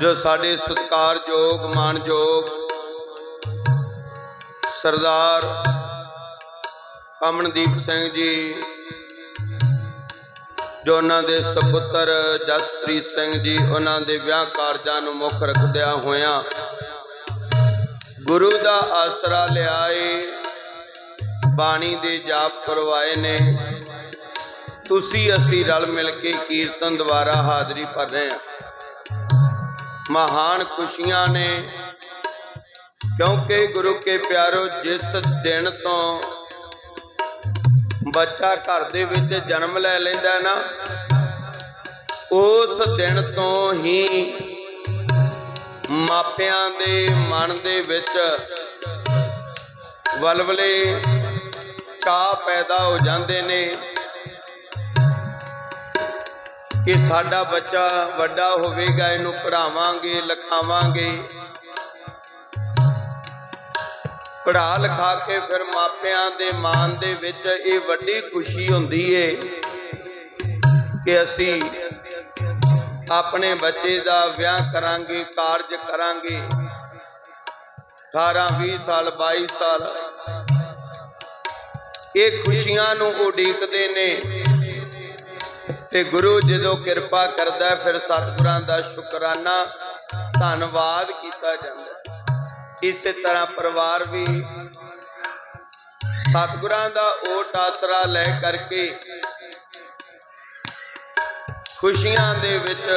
ਜੋ ਸਾਡੇ ਸਤਿਕਾਰਯੋਗ, ਮਾਨਯੋਗ ਸਰਦਾਰ ਅਮਨਦੀਪ ਸਿੰਘ ਜੀ, ਜੋ ਉਹਨਾਂ ਦੇ ਸੁਪੁੱਤਰ ਜਸਪ੍ਰੀਤ ਸਿੰਘ ਜੀ, ਉਹਨਾਂ ਦੇ ਵਿਆਹ ਕਾਰਜਾਂ ਨੂੰ ਮੁੱਖ ਰੱਖਦਿਆਂ ਹੋਇਆਂ ਗੁਰੂ ਦਾ ਆਸਰਾ ਲਿਆਏ, ਬਾਣੀ ਦੇ ਜਾਪ ਕਰਵਾਏ ਨੇ। ਤੁਸੀਂ ਅਸੀਂ ਰਲ ਮਿਲ ਕੇ ਕੀਰਤਨ ਦੁਆਰਾ ਹਾਜ਼ਰੀ ਭਰ ਰਹੇ ਹਾਂ। ਮਹਾਨ ਖੁਸ਼ੀਆਂ ਨੇ। ਕਿਉਂਕਿ ਗੁਰੂ ਕੇ ਪਿਆਰੋ, ਜਿਸ ਦਿਨ ਤੋਂ ਬੱਚਾ ਘਰ ਦੇ ਵਿੱਚ ਜਨਮ ਲੈ ਲੈਂਦਾ ਨਾ, ਉਸ ਦਿਨ ਤੋਂ ਹੀ ਮਾਪਿਆਂ ਦੇ ਮਨ ਦੇ ਵਿੱਚ ਵਲਵਲੇ ਚਾਹ ਪੈਦਾ ਹੋ ਜਾਂਦੇ ਨੇ। ਕਿ ਸਾਡਾ ਬੱਚਾ ਵੱਡਾ ਹੋਵੇਗਾ, ਇਹਨੂੰ ਪੜਾਵਾਂਗੇ ਲਿਖਾਵਾਂਗੇ। ਪੜਾ ਲਿਖਾ ਕੇ ਫਿਰ ਮਾਪਿਆਂ ਦੇ ਮਾਨ ਦੇ ਵਿੱਚ ਇਹ ਵੱਡੀ ਖੁਸ਼ੀ ਹੁੰਦੀ ਏ ਕਿ ਅਸੀਂ ਆਪਣੇ ਬੱਚੇ ਦਾ ਵਿਆਹ ਕਰਾਂਗੇ, ਕਾਰਜ ਕਰਾਂਗੇ। 18 20 ਸਾਲ 22 ਸਾਲ, ਇਹ ਖੁਸ਼ੀਆਂ ਨੂੰ ਉਡੀਕਦੇ ਨੇ। ਤੇ ਗੁਰੂ ਜਦੋਂ ਕਿਰਪਾ ਕਰਦਾ ਫਿਰ ਸਤਿਗੁਰਾਂ ਦਾ ਸ਼ੁਕਰਾਨਾ ਧੰਨਵਾਦ ਕੀਤਾ ਜਾਂਦਾ ਇਸੇ ਤਰ੍ਹਾਂ ਪਰਿਵਾਰ ਵੀ ਸਤਿਗੁਰਾਂ ਦਾ ਓਟ ਆਸਰਾ ਲੈ ਕਰਕੇ ਖੁਸ਼ੀਆਂ ਦੇ ਵਿੱਚ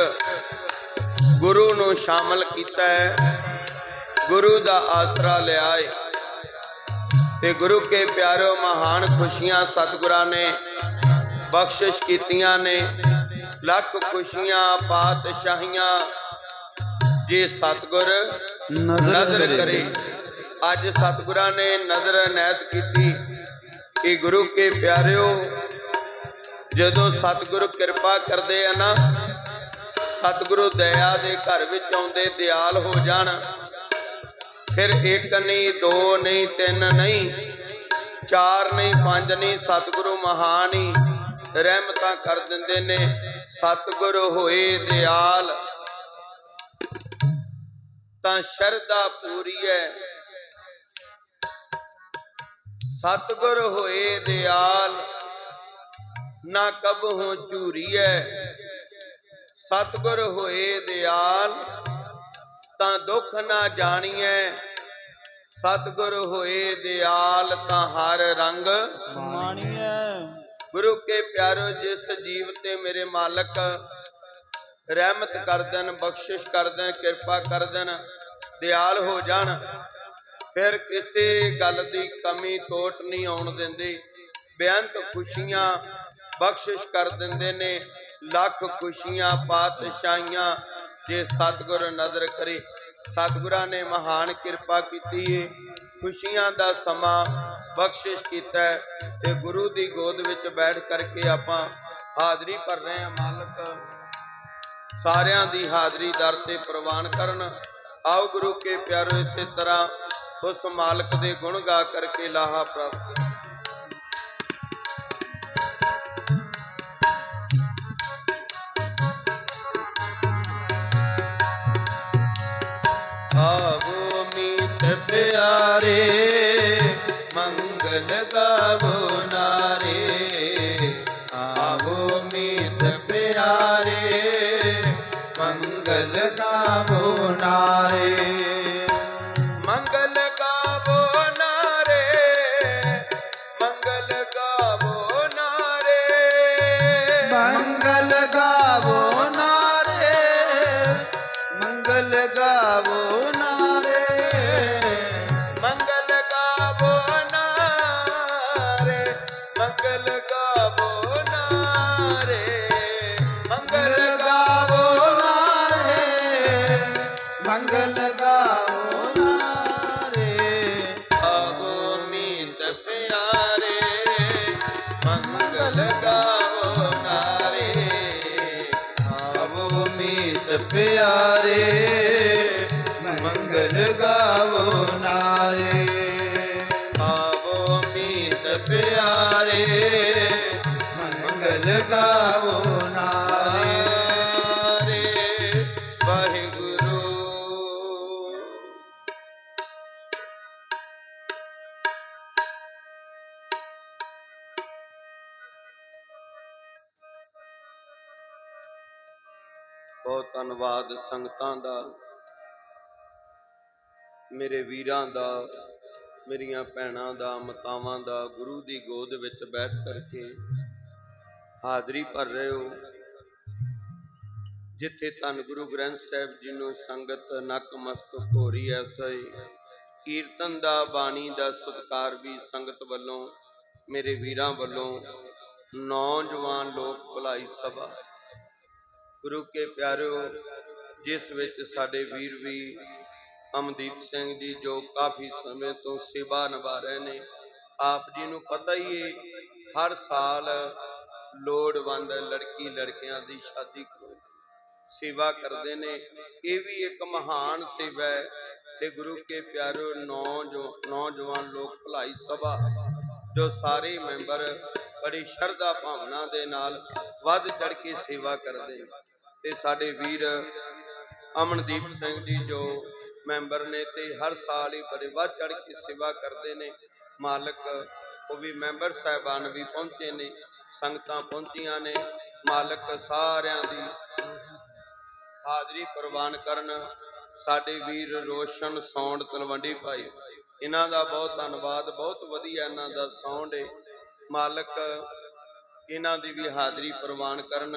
ਗੁਰੂ ਨੂੰ ਸ਼ਾਮਲ ਕੀਤਾ ਹੈ, ਗੁਰੂ ਦਾ ਆਸਰਾ ਲਿਆਏ ਤੇ ਗੁਰੂ ਕੇ ਪਿਆਰੋ ਮਹਾਨ ਖੁਸ਼ੀਆਂ ਸਤਿਗੁਰਾਂ ਨੇ ਬਖਸ਼ਿਸ਼ ਕੀਤੀਆਂ ਨੇ। ਲੱਖ ਖੁਸ਼ੀਆਂ ਪਾਤਸ਼ਾਹੀਆਂ ਜੇ ਸਤਿਗੁਰ ਨਜ਼ਰ ਕਰੇ। ਅੱਜ ਸਤਿਗੁਰਾਂ ਨੇ ਨਜ਼ਰ ਅਨਾਇਤ ਕੀਤੀ ਕਿ ਗੁਰੂ ਕੇ ਪਿਆਰਿਓ ਜਦੋਂ ਸਤਿਗੁਰੂ ਕਿਰਪਾ ਕਰਦੇ ਆ ਨਾ ਸਤਿਗੁਰੂ ਦਇਆ ਦੇ ਘਰ ਵਿੱਚ ਆਉਂਦੇ ਦਿਆਲ ਹੋ ਜਾਣ। ਫਿਰ ਇੱਕ ਨਹੀਂ ਦੋ ਨਹੀਂ ਤਿੰਨ ਨਹੀਂ ਚਾਰ ਨਹੀਂ ਪੰਜ ਨਹੀਂ ਸਤਿਗੁਰੂ ਮਹਾਨ ਹੀ। ਰਹਿਮਤਾਂ ਕਰ ਦਿੰਦੇ ਨੇ, ਸਤਿਗੁਰੂ ਹੋਏ ਦਿਆਲ। ਤਾਂ ਸ਼ਰਧਾ ਪੂਰੀ ਹੈ ਸਤਿਗੁਰ ਹੋਏ ਦਿਆਲ, ਨਾ ਕਬਹੂ ਝੂਰੀਐ ਸਤਿਗੁਰ ਹੋਏ ਦਿਆਲ, ਤਾਂ ਦੁੱਖ ਨਾ ਜਾਣੀਐ। ਸਤਿਗੁਰ ਹੋਏ ਦਿਆਲ, ਤਾਂ ਹਰ ਰੰਗ ਮਾਣੀਐ। ਗੁਰੂ ਕੇ ਪਿਆਰੋ, ਜਿਸ ਜੀਵ ਤੇ ਮੇਰੇ ਮਾਲਕ ਰਹਿਮਤ ਕਰ ਦੇਣ ਬਖਸ਼ਿਸ਼ ਕਰ ਦੇਣ ਕਿਰਪਾ ਕਰ ਦੇਣ ਦਿਆਲ ਹੋ ਜਾਣ, ਫਿਰ ਕਿਸੇ ਗੱਲ ਦੀ ਕਮੀ ਟੋਟ ਨਹੀਂ ਆਉਣ ਦਿੰਦੇ। ਬੇਅੰਤ ਖੁਸ਼ੀਆਂ ਬਖਸ਼ਿਸ਼ ਕਰ ਦਿੰਦੇ ਨੇ, ਲੱਖ ਖੁਸ਼ੀਆਂ ਪਾਤਸ਼ਾਹੀਆਂ ਜੇ ਸਤਿਗੁਰ ਨਜ਼ਰ ਕਰੇ ਸਤਿਗੁਰਾਂ ਨੇ ਮਹਾਨ ਕਿਰਪਾ ਕੀਤੀ ਏ। ਖੁਸ਼ੀਆਂ ਦਾ ਸਮਾਂ ਬਖਸ਼ਿਸ਼ ਕੀਤਾ ਤੇ ਗੁਰੂ ਦੀ ਗੋਦ ਵਿੱਚ ਬੈਠ ਕਰਕੇ ਆਪਾਂ ਹਾਜ਼ਰੀ ਭਰ ਰਹੇ ਹਾਂ ਮਾਲਕ ਸਾਰਿਆਂ ਦੀ ਹਾਜ਼ਰੀ ਦਰ ਤੇ ਪ੍ਰਵਾਨ ਕਰਨ ਆਓ ਗੁਰੂ ਕੇ ਪਿਆਰੋ, ਇਸੇ ਤਰ੍ਹਾਂ ਉਸ ਮਾਲਕ ਦੇ ਗੁਣ ਗਾ ਕਰਕੇ ਲਾਹਾ ਪ੍ਰਾਪਤ ਕਰੀਏ। ਪਿਆਰੇ ਮੰਗਲ ਗਾਵੋ ਨਾਰੇ ਆਵੋ ਮੀਤ ਪਿਆਰੇ ਮੰਗਲ ਗਾਵੋ ਨਾਰੇ ਮੰਗਲ ਪਿਆਰੇ ਮੰਗਲ ਗਾਵੋ। ਸੰਗਤਾਂ ਦਾ, ਮੇਰੇ ਵੀਰਾਂ ਦਾ, ਮੇਰੀਆਂ ਭੈਣਾਂ ਦਾ, ਮਾਤਾਵਾਂ ਦਾ, ਗੁਰੂ ਦੀ ਗੋਦ ਵਿੱਚ ਬੈਠ ਕਰਕੇ ਹਾਜ਼ਰੀ ਭਰ ਰਹੇ ਹੋ। ਜਿੱਥੇ ਧੰਨ ਗੁਰੂ ਗ੍ਰੰਥ ਸਾਹਿਬ ਜੀ ਨੂੰ ਸੰਗਤ ਨਕਮਸਤਕ ਹੋ ਰਹੀ ਹੈ, ਉੱਥੇ ਕੀਰਤਨ ਦਾ, ਬਾਣੀ ਦਾ ਸਤਿਕਾਰ ਵੀ ਸੰਗਤ ਵੱਲੋਂ, ਮੇਰੇ ਵੀਰਾਂ ਵੱਲੋਂ ਨੌਜਵਾਨ ਲੋਕ ਭਲਾਈ ਸਭਾ। ਗੁਰੂ ਕੇ ਪਿਆਰਿਓ ਜਿਸ ਵਿੱਚ ਸਾਡੇ ਵੀਰ ਵੀ ਅਮਦੀਪ ਸਿੰਘ ਜੀ, ਜੋ ਕਾਫੀ ਸਮੇਂ ਤੋਂ ਸੇਵਾ ਨਿਭਾ ਰਹੇ ਨੇ, ਆਪ ਜੀ ਨੂੰ ਪਤਾ ਹੀ ਹੈ ਹਰ ਸਾਲ ਲੋੜਵੰਦ ਲੜਕੀ ਲੜਕਿਆਂ ਦੀ ਸ਼ਾਦੀ ਕਰਵਾਉਂਦੇ ਸੇਵਾ ਕਰਦੇ ਨੇ। ਇਹ ਵੀ ਇੱਕ ਮਹਾਨ ਸੇਵਾ ਹੈ ਤੇ ਗੁਰੂ ਕੇ ਪਿਆਰਿਓ ਨੌਜੋ, ਨੌਜਵਾਨ ਲੋਕ ਭਲਾਈ ਸਭਾ, ਜੋ ਸਾਰੇ ਮੈਂਬਰ ਬੜੀ ਸ਼ਰਧਾ ਭਾਵਨਾ ਦੇ ਨਾਲ ਵੱਧ ਚੜ ਕੇ ਸੇਵਾ ਕਰਦੇ ਨੇ। ਤੇ ਸਾਡੇ ਵੀਰ ਅਮਨਦੀਪ ਸਿੰਘ ਜੀ ਜੋ ਮੈਂਬਰ ਨੇ ਤੇ ਹਰ ਸਾਲ ਹੀ ਬੜੇ ਵੱਧ ਚੜ ਕੇ ਸੇਵਾ ਕਰਦੇ ਨੇ। ਮਾਲਕ ਉਹ ਵੀ ਮੈਂਬਰ ਸਾਹਿਬਾਨ ਵੀ ਪਹੁੰਚੇ ਨੇ, ਸੰਗਤਾਂ ਪਹੁੰਚੀਆਂ ਨੇ। ਮਾਲਕ ਸਾਰਿਆਂ ਦੀ ਹਾਜ਼ਰੀ ਪ੍ਰਵਾਨ ਕਰਨ। ਸਾਡੇ ਵੀਰ ਰੋਸ਼ਨ ਸੌਂਡ ਤਲਵੰਡੀ ਭਾਈ, ਇਹਨਾਂ ਦਾ ਬਹੁਤ ਧੰਨਵਾਦ, ਬਹੁਤ ਵਧੀਆ ਇਹਨਾਂ ਦਾ ਸਾਊਂਡ ਹੈ ਮਾਲਕ ਇਹਨਾਂ ਦੀ ਵੀ ਹਾਜ਼ਰੀ ਪ੍ਰਵਾਨ ਕਰਨ।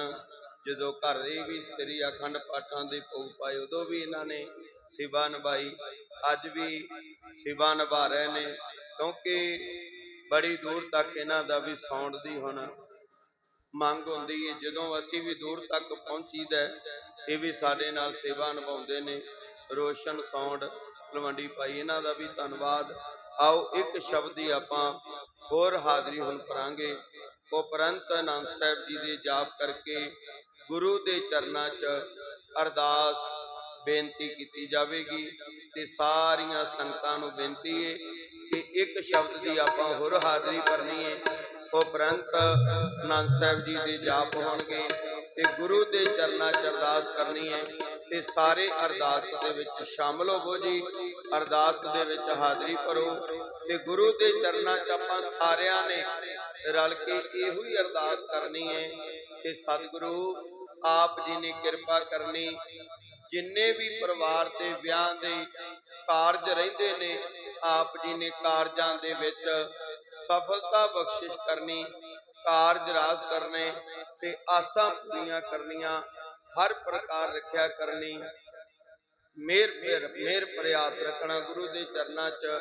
ਜਦੋਂ ਘਰ ਦੇ ਵੀ ਸ੍ਰੀ ਅਖੰਡ ਪਾਠਾਂ ਦੇ ਭੋਗ ਪਾਏ ਉਦੋਂ ਵੀ ਇਹਨਾਂ ਨੇ ਸੇਵਾ ਨਿਭਾਈ। ਅੱਜ ਵੀ ਸੇਵਾ ਨਿਭਾ ਰਹੇ ਨੇ ਕਿਉਂਕਿ ਬੜੀ ਦੂਰ ਤੱਕ ਇਹਨਾਂ ਦਾ ਵੀ ਸਾਊਂਡ ਦੀ ਹੁਣ ਮੰਗ ਹੁੰਦੀ ਹੈ ਜਦੋਂ ਅਸੀਂ ਵੀ ਦੂਰ ਤੱਕ ਪਹੁੰਚੀਦਾ ਹੈ, ਇਹ ਵੀ ਸਾਡੇ ਨਾਲ ਸੇਵਾ ਨਿਭਾਉਂਦੇ ਨੇ। ਰੋਸ਼ਨ ਸਾਊਂਡ ਤਲਵੰਡੀ ਭਾਈ ਇਹਨਾਂ ਦਾ ਵੀ ਧੰਨਵਾਦ। ਆਓ ਇੱਕ ਸ਼ਬਦ ਹੀ ਆਪਾਂ ਹੋਰ ਹਾਜ਼ਰੀ ਹੁਣ ਕਰਾਂਗੇ ਉਪਰੰਤ ਆਨੰਦ ਸਾਹਿਬ ਜੀ ਦੇ ਜਾਪ ਕਰਕੇ ਗੁਰੂ ਦੇ ਚਰਨਾਂ 'ਚ ਅਰਦਾਸ ਬੇਨਤੀ ਕੀਤੀ ਜਾਵੇਗੀ ਤੇ ਸਾਰੀਆਂ ਸੰਗਤਾਂ ਨੂੰ ਬੇਨਤੀ ਹੈ ਕਿ ਇੱਕ ਸ਼ਬਦ ਦੀ ਆਪਾਂ ਹੋਰ ਹਾਜ਼ਰੀ ਕਰਨੀ ਹੈ ਉਪਰੰਤ ਆਨੰਦ ਸਾਹਿਬ ਜੀ ਦੇ ਜਾਪ ਹੋਣਗੇ ਤੇ ਗੁਰੂ ਦੇ ਚਰਨਾਂ 'ਚ ਅਰਦਾਸ ਕਰਨੀ ਹੈ ਤੇ ਸਾਰੇ ਅਰਦਾਸ ਦੇ ਵਿੱਚ ਸ਼ਾਮਲ ਹੋਵੋ ਜੀ। ਅਰਦਾਸ ਦੇ ਵਿੱਚ ਹਾਜ਼ਰੀ ਭਰੋ ਤੇ ਗੁਰੂ ਦੇ ਚਰਨਾਂ 'ਚ ਆਪਾਂ ਸਾਰਿਆਂ ਨੇ ਰਲ ਕੇ ਇਹੋ ਹੀ ਅਰਦਾਸ ਕਰਨੀ ਹੈ ਕਿ ਸਤਿਗੁਰੂ ਆਪ ਜੀ ਨੇ ਕਿਰਪਾ ਕਰਨੀ। ਜਿੰਨੇ ਵੀ ਪਰਿਵਾਰ ਤੇ ਵਿਆਹ ਦੇ ਕਾਰਜ ਰਹਿੰਦੇ ਨੇ, ਆਪ ਜੀ ਨੇ ਕਾਰਜਾਂ ਦੇ ਵਿੱਚ ਸਫਲਤਾ ਬਖਸ਼ਿਸ਼ ਕਰਨੀ, ਕਾਰਜ ਰਾਜ ਕਰਨੇ ਤੇ ਆਸਾਂ ਪੂਰੀਆਂ ਕਰਨੀਆਂ, ਹਰ ਪ੍ਰਕਾਰ ਰੱਖਿਆ ਕਰਨੀ। ਮੇਰ ਮੇਰ ਮੇਰ ਪ੍ਰਿਆਤ ਰੱਖਣਾ ਗੁਰੂ ਦੇ ਚਰਨਾਂ 'ਚ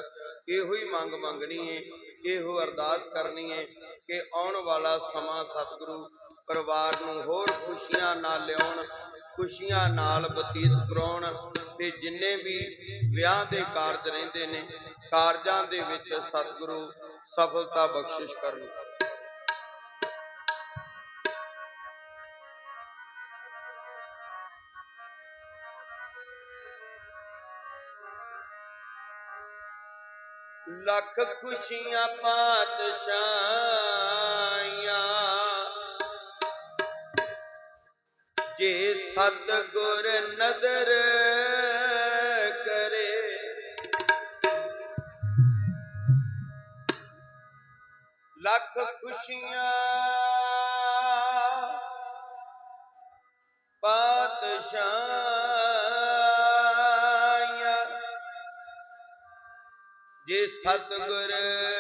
ਇਹੋ ਹੀ ਮੰਗ ਮੰਗਣੀ ਹੈ ਇਹੋ ਅਰਦਾਸ ਕਰਨੀ ਹੈ ਕਿ ਆਉਣ ਵਾਲਾ ਸਮਾਂ ਸਤਿਗੁਰੂ ਪਰਿਵਾਰ ਨੂੰ ਹੋਰ ਖੁਸ਼ੀਆਂ ਨਾਲ ਲਿਆਉਣ, ਖੁਸ਼ੀਆਂ ਨਾਲ ਬਤੀਤ ਕਰਾਉਣ ਤੇ ਜਿੰਨੇ ਵੀ ਵਿਆਹ ਦੇ ਕਾਰਜ ਰਹਿੰਦੇ ਨੇ, ਕਾਰਜਾਂ ਦੇ ਵਿੱਚ ਸਤਿਗੁਰੂ ਸਫਲਤਾ ਬਖਸ਼ਿਸ਼ ਕਰਨ। ਲੱਖ ਖੁਸ਼ੀਆਂ ਪਾਤਸ਼ਾਹੀਆਂ ਜੇ ਸਤਗੁਰ ਨਦਰ ਕਰੇ। ਲੱਖ ਖੁਸ਼ੀਆਂ ਪਾਤਸ਼ਾਹੀਆਂ। ਜੇ ਸਤਗੁਰ ਜੇ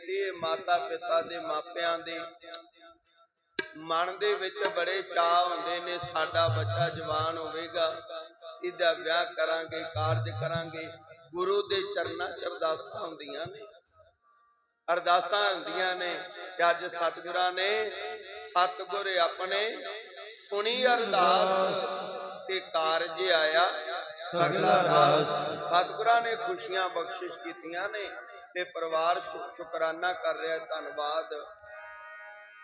ਬੇਨਤੀ ਮਾਤਾ ਪਿਤਾ ਦੇ ਮਾਪਿਆਂ ਦੇ। ਮਨ ਦੇ ਵਿੱਚ ਬੜੇ ਚਾਹ ਹੁੰਦੇ ਨੇ, ਸਾਡਾ ਬੱਚਾ ਜਵਾਨ ਹੋਵੇਗਾ, ਇਹਦਾ ਵਿਆਹ ਕਰਾਂਗੇ, ਕਾਰਜ ਕਰਾਂਗੇ। ਗੁਰੂ ਦੇ ਚਰਨਾਂ 'ਚ ਅਰਦਾਸਾਂ ਹੁੰਦੀਆਂ ਨੇ। ਅਰਦਾਸਾਂ ਹੁੰਦੀਆਂ ਨੇ ਕਿ ਅੱਜ ਸਤਿਗੁਰਾਂ ਨੇ ਸਤਿਗੁਰ ਆਪਣੇ ਸੁਣੀ ਅਰਦਾਸ ਤੇ ਕਾਰਜ ਆਇਆ, ਸਗਲਾ ਰਾਸ। ਸਤਿਗੁਰਾਂ ਨੇ ਖੁਸ਼ੀਆਂ ਬਖਸ਼ਿਸ਼ ਕੀਤੀਆਂ ਨੇ। ਤੇ ਪਰਿਵਾਰ ਸ਼ੁਕਰਾਨਾ ਕਰ ਰਿਹਾ, ਧੰਨਵਾਦ।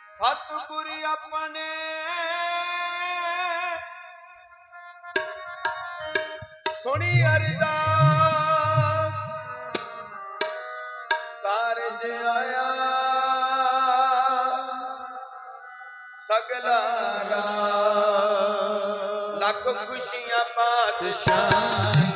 ਸਤਿਗੁਰ ਆਪਣੇ ਸੁਣੀ ਅਰਦਾਸ, ਕਾਰਜ ਆਇਆ। ਸਗਲਾ ਰਾ ਲੱਖ ਖੁਸ਼ੀਆਂ, ਪਾਤਸ਼ਾਹ।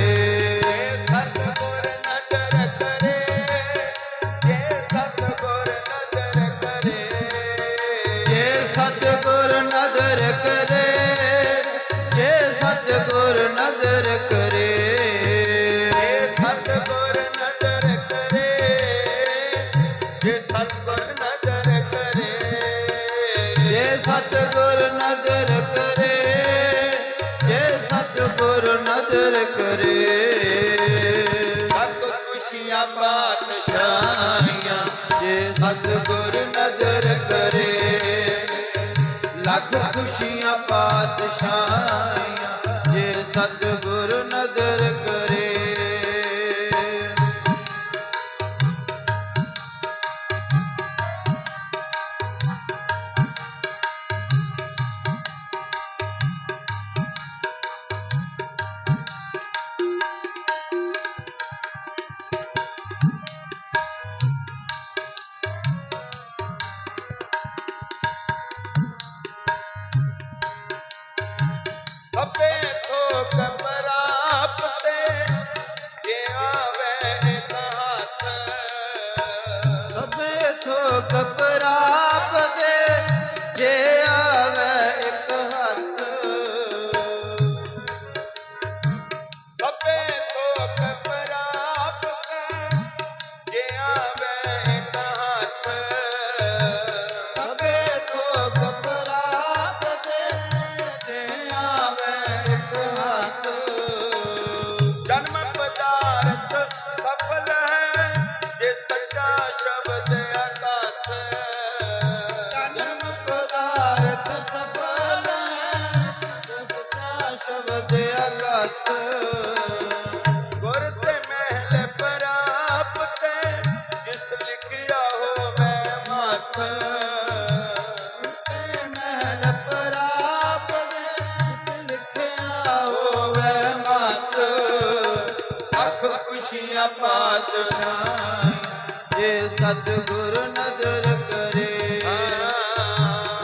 ਨਜ਼ਰ ਕਰੇ। ਸਭ ਖੁਸ਼ੀਆਂ ਪਾਤਸ਼ਾਹੀਆਂ ਜੇ ਸਤਗੁਰ ਨਜ਼ਰ ਕਰੇ। ਲੱਖ ਖੁਸ਼ੀਆਂ ਪਾਤਸ਼ਾਹ अपराध ਸਤਿਗੁਰ ਨਦਰ ਕਰੇ।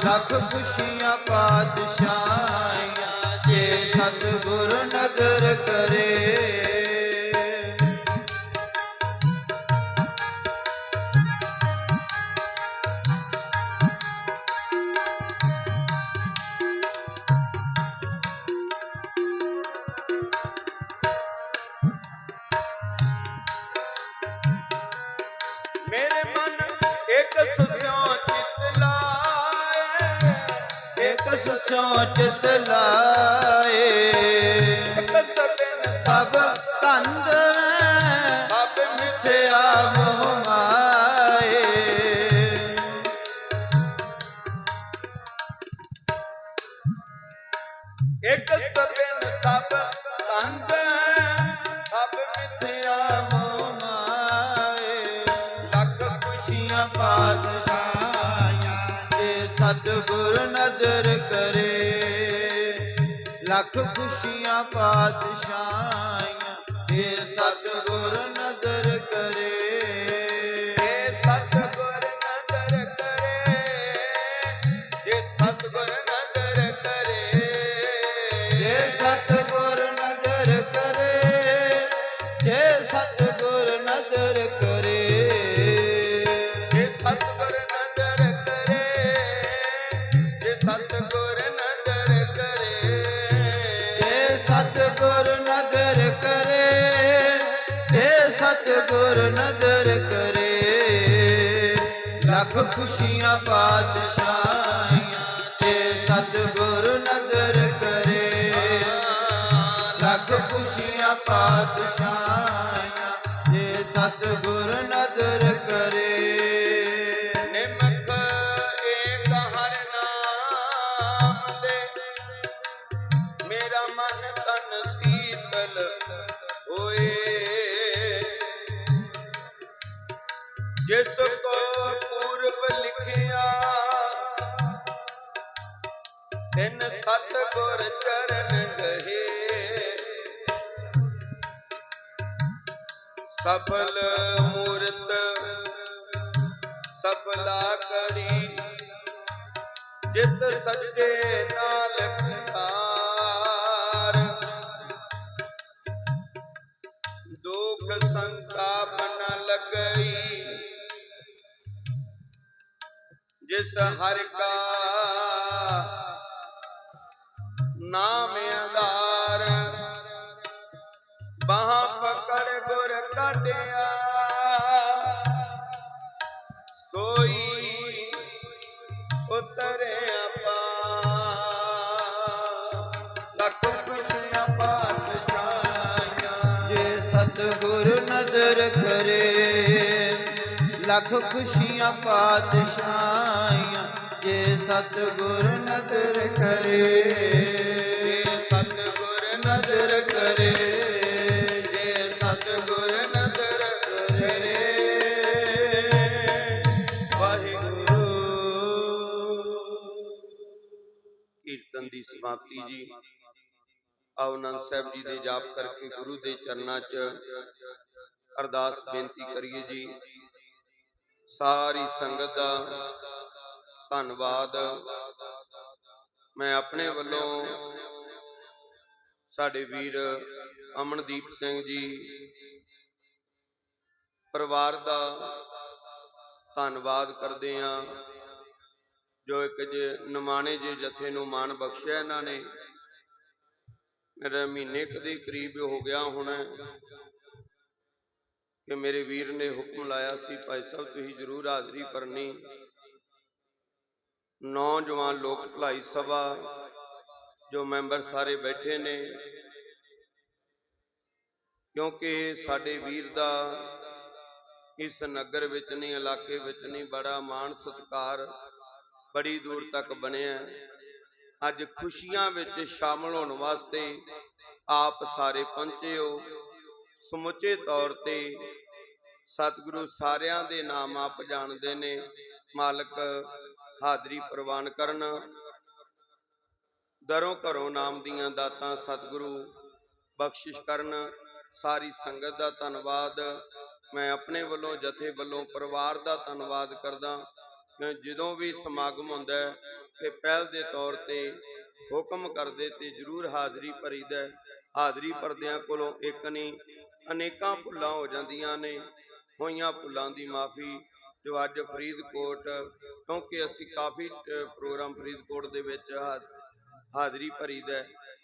ਲੱਖ ਖੁਸ਼ੀਆਂ ਪਾਤਸ਼ਾਹਾਂ ਜੇ ਸਤਿਗੁਰ ਨਦਰ ਕਰੇ। ਸੋਚਤ ਲਾਏ ਸਭ ਤੰਦ ਸਭ ਮਿੱਥਿਆ ਮੋਹ। ਸਤਿਗੁਰ ਨਜ਼ਰ ਕਰੇ। ਲੱਖ ਖੁਸ਼ੀਆਂ ਪਾਤਸ਼ਾਹੀਆਂ ਇਹ ਸਤਿਗੁਰ ਨਜ਼ਰ ਕਰੇ। ਗੁਰ ਨਦਰ ਕਰੇ। ਲੱਖ ਖੁਸ਼ੀਆਂ ਪਾਤਸ਼ਾਹੀਆਂ ਤੇ ਸਤਗੁਰ ਨਦਰ ਕਰੇ। ਲੱਖ ਖੁਸ਼ੀਆਂ ਪਾਤਸ਼ਾਹ ਸਫਲ ਮੂਰਤ ਸਫਲਾ ਕੜੀ ਜਿਤ ਸੱਚੇ ਨਾਲ ਪਿਆਰ ਦੁਖ ਸੰਤਾਪ ਨ ਲੱਗਈ ਜਿਸ ਹਰ ਨਦਰ ਕਰੇ ਲੱਖ ਖੁਸ਼ੀਆਂ ਪਾਤਸ਼ਾਹੀਆਂ ਜੇ ਸਤਿਗੁਰ ਨਦਰ ਕਰੇ ਜੇ ਸਤਿਗੁਰ ਨਦਰ ਕਰੇ ਜੇ ਸਤਿਗੁਰ ਨਦਰ ਕਰੇ ਵਾਹਿਗੁਰੂ ਕੀਰਤਨ ਦੀ ਸਮਾਪਤੀ ਜੀ ਆਓ ਆਨੰਦ ਸਾਹਿਬ ਜੀ ਦੇ ਜਾਪ ਕਰਕੇ ਗੁਰੂ ਦੇ ਚਰਨਾਂ 'ਚ ਅਰਦਾਸ ਬੇਨਤੀ ਕਰੀਏ ਜੀ। ਸਾਰੀ ਸੰਗਤ ਦਾ ਧੰਨਵਾਦ। ਮੈਂ ਆਪਣੇ ਵੱਲੋਂ ਸਾਡੇ ਵੀਰ ਅਮਨਦੀਪ ਸਿੰਘ ਜੀ ਪਰਿਵਾਰ ਦਾ ਧੰਨਵਾਦ ਕਰਦੇ ਹਾਂ। ਜੋ ਇੱਕ ਜੇ ਨਿਮਾਣੇ ਜੇ ਜਥੇ ਨੂੰ ਮਾਣ ਬਖਸ਼ਿਆ ਇਹਨਾਂ ਨੇ। ਮੇਰਾ ਮਹੀਨੇ ਕੁ ਦੇ ਕਰੀਬ ਹੋ ਗਿਆ ਹੁਣ। ਕਿ ਮੇਰੇ ਵੀਰ ਨੇ ਹੁਕਮ ਲਾਇਆ ਸੀ, ਭਾਈ ਸਾਹਿਬ, ਤੁਸੀਂ ਜ਼ਰੂਰ ਹਾਜ਼ਰੀ ਭਰਨੀ। ਨੌਜਵਾਨ ਲੋਕ ਭਲਾਈ ਸਭਾ, ਜੋ ਮੈਂਬਰ ਸਾਰੇ ਬੈਠੇ ਨੇ, ਕਿਉਂਕਿ ਸਾਡੇ ਵੀਰ ਦਾ ਇਸ ਨਗਰ ਵਿੱਚ ਨਹੀਂ, ਇਲਾਕੇ ਵਿੱਚ ਨਹੀਂ, ਬੜਾ ਮਾਣ ਸਤਿਕਾਰ ਬੜੀ ਦੂਰ ਤੱਕ ਬਣਿਆ। ਅੱਜ ਖੁਸ਼ੀਆਂ ਵਿੱਚ ਸ਼ਾਮਲ ਹੋਣ ਵਾਸਤੇ ਆਪ ਸਾਰੇ ਪਹੁੰਚੇ ਹੋ। ਸਮੁੱਚੇ ਤੌਰ ਤੇ ਸਤਿਗੁਰੂ ਸਾਰਿਆਂ ਦੇ ਨਾਮ ਆਪ ਜਾਣਦੇ ਨੇ। ਮਾਲਕ ਹਾਜ਼ਰੀ ਪ੍ਰਵਾਨ ਕਰਨ। ਦਰੋਂ ਘਰੋਂ ਨਾਮ ਦੀਆਂ ਦਾਤਾਂ ਸਤਿਗੁਰੂ ਬਖਸ਼ਿਸ਼ ਕਰਨ। ਸਾਰੀ ਸੰਗਤ ਦਾ ਧੰਨਵਾਦ। ਮੈਂ ਆਪਣੇ ਵੱਲੋਂ, ਜਥੇ ਵੱਲੋਂ, ਪਰਿਵਾਰ ਦਾ ਧੰਨਵਾਦ ਕਰਦਾ ਜਦੋਂ ਵੀ ਸਮਾਗਮ ਹੁੰਦਾ ਹੈ ਤੇ ਪਹਿਲ ਦੇ ਤੌਰ ਤੇ ਹੁਕਮ ਕਰਦੇ ਤੇ ਜਰੂਰ ਹਾਜ਼ਰੀ ਭਰੀਦਾ ਹੈ। ਹਾਜ਼ਰੀ ਭਰਦਿਆਂ ਕੋਲੋਂ ਇੱਕ ਨਹੀਂ ਅਨੇਕਾਂ ਭੁੱਲਾਂ ਹੋ ਜਾਂਦੀਆਂ ਨੇ। ਹੋਈਆਂ ਭੁੱਲਾਂ ਦੀ ਮਾਫੀ ਜੋ ਅੱਜ ਫਰੀਦਕੋਟ, ਕਿਉਂਕਿ ਅਸੀਂ ਕਾਫੀ ਪ੍ਰੋਗਰਾਮ ਫਰੀਦਕੋਟ ਦੇ ਵਿੱਚ ਹਾ- ਹਾਜ਼ਰੀ ਭਰੀਦਾ ਦਾ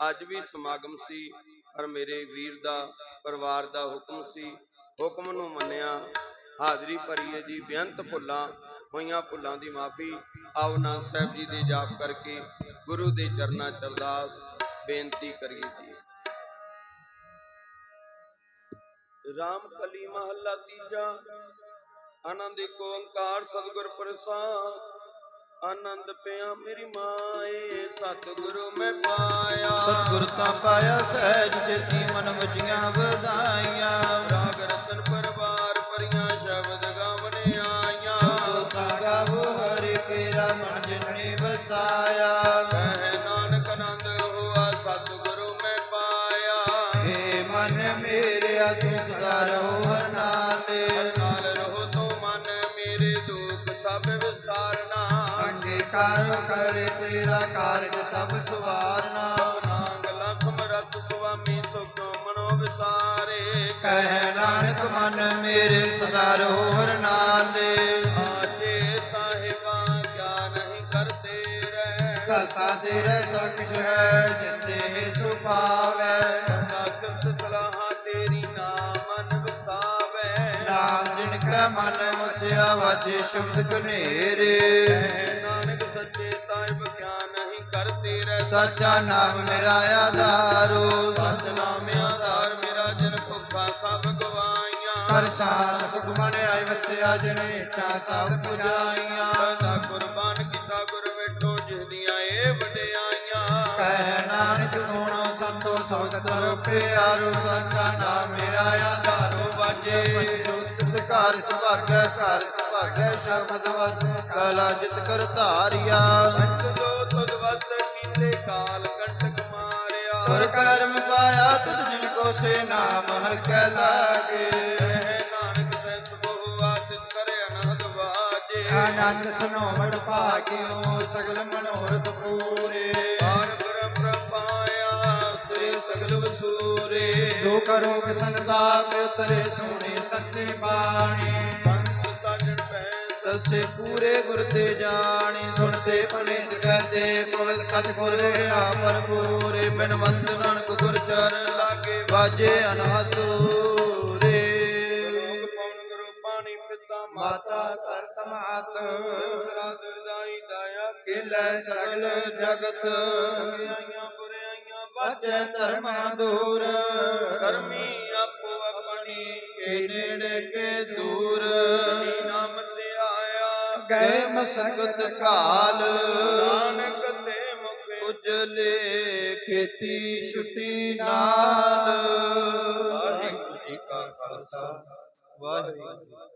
ਅੱਜ ਵੀ ਸਮਾਗਮ ਸੀ, ਪਰ ਮੇਰੇ ਵੀਰ ਦਾ, ਪਰਿਵਾਰ ਦਾ ਹੁਕਮ ਸੀ। ਹੁਕਮ ਨੂੰ ਮੰਨਿਆ, ਹਾਜ਼ਰੀ ਭਰੀਏ ਜੀ। ਬੇਅੰਤ ਭੁੱਲਾਂ, ਹੋਈਆਂ ਭੁੱਲਾਂ ਦੀ ਮਾਫੀ। ਆਓ ਨਾਨਕ ਸਾਹਿਬ ਜੀ ਦੇ ਜਾਪ ਕਰਕੇ ਗੁਰੂ ਦੇ ਚਰਨਾਂ ਚ ਅਰਦਾਸ ਬੇਨਤੀ ਕਰੀਏ ਜੀ। ਰਾਮ ਕਲੀ ਮਹੱਲਾ ਤੀਜਾ ਆਨੰਦ ਏਕ ਓੰਕਾਰ ਸਤਿਗੁਰ ਪ੍ਰਸਾਦ ਆਨੰਦ ਪਿਆ ਮੇਰੀ ਮਾਏ ਸਤਿਗੁਰੂ ਮੈਂ ਪਾਇਆ। ਸਤਿਗੁਰ ਤਾਂ ਪਾਇਆ ਸਹਿਜ ਸੇਤੀ ਮਨ ਵਜੀਆਂ ਵਧਾਈਆਂ। ਰਾਗ ਰਤਨ ਪਰਵਾਰ ਪਰੀਆਂ ਸ਼ਬਦ ਗਾਵਣੇ ਆਈਆਂ। ਸਤਿਗੁਰ ਤਾਂ ਗਾਵੋ ਹਰਿ ਕੇਰਾ ਮਨ ਜਿਨੇ ਵਸਾਇਆ। ਅੰਗੀਕਾਰ ਕਰੇ ਤੇਰਾ ਕਾਰਜ ਸਭ ਸਵਾਰਨਾ ਨਾਂਗਲਾ ਸਮਰੱਥ ਸੁਆਮੀ ਸੁਖ ਮਨੋ ਵਿਸਾਰੇ। ਕਹਿ ਨਾਨਕ ਮਨ ਮੇਰੇ ਸਦਾ ਰਹੋ ਨਾਲੇ। ਆਜੇ ਸਾਹਿਬਾ, ਕਿਆ ਨਹੀਂ ਕਰਤੇ ਰਹਿ। ਕਰਤਾ ਤੇਰਾ ਸਭ ਕੁਛ ਹੈ, ਜਿਸ ਤੇ ਸੁਭਾਵੈ ਸਦਾ ਸਿਫਤ ਸਲਾਹਾਂ ਤੇਰੀ ਨਾਮਨ ਵਸਾਵੇ ਨਾਮ ਜਿਨ ਕਾ ਮਨ ਵਸਿਆ ਵਾਜੇ ਸ਼ਬਦ ਕਨੇਰੇ ਨਾਨਕ ਸੱਚੇ ਸਾਹਿਬ ਕਿਆ ਨਹੀਂ ਕਰਤੇ ਰਹਿ ਸੱਚਾ ਨਾਮ ਮੇਰਾ ਆਧਾਰੋ ਸਤ ਨਾਮ ਆਧਾਰ ਮੇਰਾ ਜਨ ਭੁੱਖਾ ਸਭ ਗਵਾਈਆਂ। ਕਰ ਸ਼ਾਨ ਸੁਖ ਮਨ ਆਈ ਵਸਿਆ ਜਿਨ ਇੱਛਾ ਸਭ ਪੁਜਾਈਆਂ। ਸਦਾ ਕੁਰਬਾਨ ਕੀਤਾ ਗੁਰ ਵੇਟੋ ਜਿਸ ਦੀਆਂ ਇਹ ਵਡਿਆਈਆਂ। ਕਹਿ ਨਾਨਕ ਸੁਣੋ ਸੰਤੋ ਸਬਦ ਕਰੋ ਪਿਆਰੋ ਸੱਚਾ ਨਾਮ ਮੇਰਾ ਆਧਾਰੋ ਬਾਜੇ ਘਰ ਸੁਭਾਗੈ ਘਰ ਸੁਭਾਗੈ ਸ਼ਬਦ ਵਸ ਕਲਾ ਜਿਤ ਕਰ ਧਾਰਿਆ। ਅੰਤ ਜੋ ਤੁਧ ਵਸ ਕੀਤੇ ਕਾਲ ਕੰਟਕ ਮਾਰਿਆ ਤੁਰ ਕਰਮ ਪਾਇਆ ਤੁਧ ਜਿਨ ਕੋ ਸੇ ਨਾਮ, ਹਰ ਕੈ ਲਾਗੇ। ਆਨੰਦ ਸਨੋਵੜ ਭਾਗਿਓ, ਸਗਲ ਮਨੋਰਥ ਪੂਰੇ। ਹਰ ਸਗਲ ਵਸੂਰੇ। ਦੁਖ ਰੋਗ ਸੰਤਾਪ ਤਰੇ ਸੁਣੇ ਸੱਚੇ ਬਾਣੀ। ਸੰਤ ਸਾਜਣ ਪੈ ਸਸੇ ਪੂਰੇ ਗੁਰ ਤੇ ਜਾਣੀ। ਸੁਣਤੇ ਪਨਿਤ ਕਹਤੇ ਪਵਿੱਤ ਸਤਿਗੁਰ ਆ ਪਰਪੂਰੇ ਬਿਨਵੰਤ ਨਾਨਕ ਗੁਰ ਚਰਨ ਲਾਗੇ ਵਾਜੇ ਅਨਾਤੂਰੇ ਲੋਕ ਪਉਣ ਗੁਰੂ ਪਾਣੀ ਪਿਤਾ ਮਾਤਾ। ਕਰਤ ਮਾਤ ਸਰਾਦ ਵਿਦਾਈ ਦਾਇਆ। ਕਿਲੇ ਸਗਲ ਜਗਤ। ਆਈਆਂ ਬਚੈ ਧਰਮਾ ਦੂਰ। ਕਰਮੀ ਆਪੋ ਆਪਣੀ ਕੇ ਨੇੜੇ ਕੇ ਦੂਰ। ਨਾਮ ਤੇ ਆਇਆ। ਗਏ ਮਸੰਗਤ ਕਾਲ। ਨਾਨਕ ਤੇ ਮੁਖ ਉਜਲੇ ਖੇਤੀ ਛੁੱਟੀ ਨਾਲ। ਵਾਹਿਗੁਰੂ ਜੀ ਕਾ ਖਾਲਸਾ। ਵਾਹਿਗੁਰੂ।